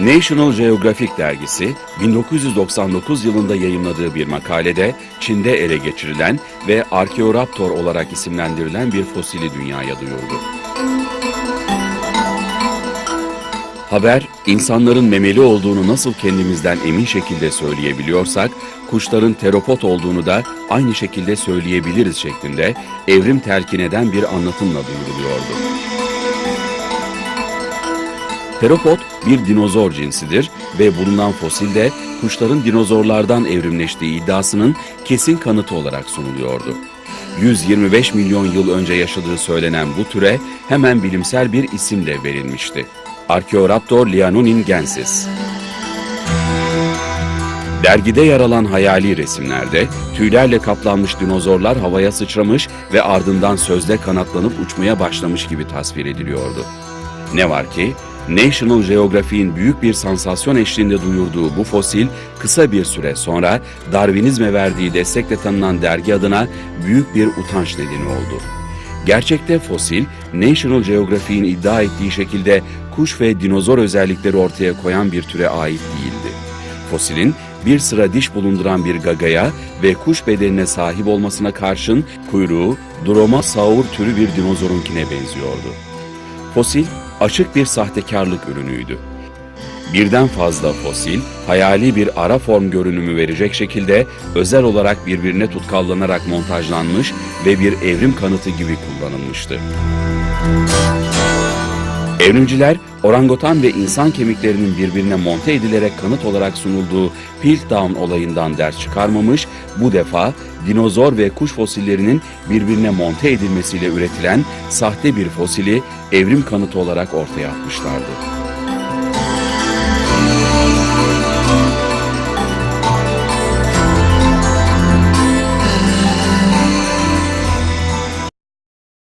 National Geographic dergisi 1999 yılında yayımladığı bir makalede Çin'de ele geçirilen ve Archaeoraptor olarak isimlendirilen bir fosili dünyaya duyurdu. Haber, insanların memeli olduğunu nasıl kendimizden emin şekilde söyleyebiliyorsak, kuşların teropot olduğunu da aynı şekilde söyleyebiliriz şeklinde evrim telkin eden bir anlatımla duyuruluyordu. Teropod bir dinozor cinsidir ve bulunan fosilde kuşların dinozorlardan evrimleştiği iddiasının kesin kanıtı olarak sunuluyordu. 125 milyon yıl önce yaşadığı söylenen bu türe hemen bilimsel bir isimle verilmişti. Archaeoraptor lianoningensis. Dergide yer alan hayali resimlerde tüylerle kaplanmış dinozorlar havaya sıçramış ve ardından sözde kanatlanıp uçmaya başlamış gibi tasvir ediliyordu. Ne var ki National Geographic'in büyük bir sansasyon eşliğinde duyurduğu bu fosil kısa bir süre sonra Darwinizme verdiği destekle tanınan dergi adına büyük bir utanç nedeni oldu. Gerçekte fosil, National Geographic'in iddia ettiği şekilde kuş ve dinozor özellikleri ortaya koyan bir türe ait değildi. Fosilin bir sıra diş bulunduran bir gagaya ve kuş bedenine sahip olmasına karşın kuyruğu Dromasaur türü bir dinozorunkine benziyordu. Fosil açık bir sahtekarlık ürünüydü. Birden fazla fosil, hayali bir ara form görünümü verecek şekilde özel olarak birbirine tutkallanarak montajlanmış ve bir evrim kanıtı gibi kullanılmıştı. Evrimciler, orangutan ve insan kemiklerinin birbirine monte edilerek kanıt olarak sunulduğu Piltdown olayından ders çıkarmamış, bu defa dinozor ve kuş fosillerinin birbirine monte edilmesiyle üretilen sahte bir fosili evrim kanıtı olarak ortaya atmışlardı.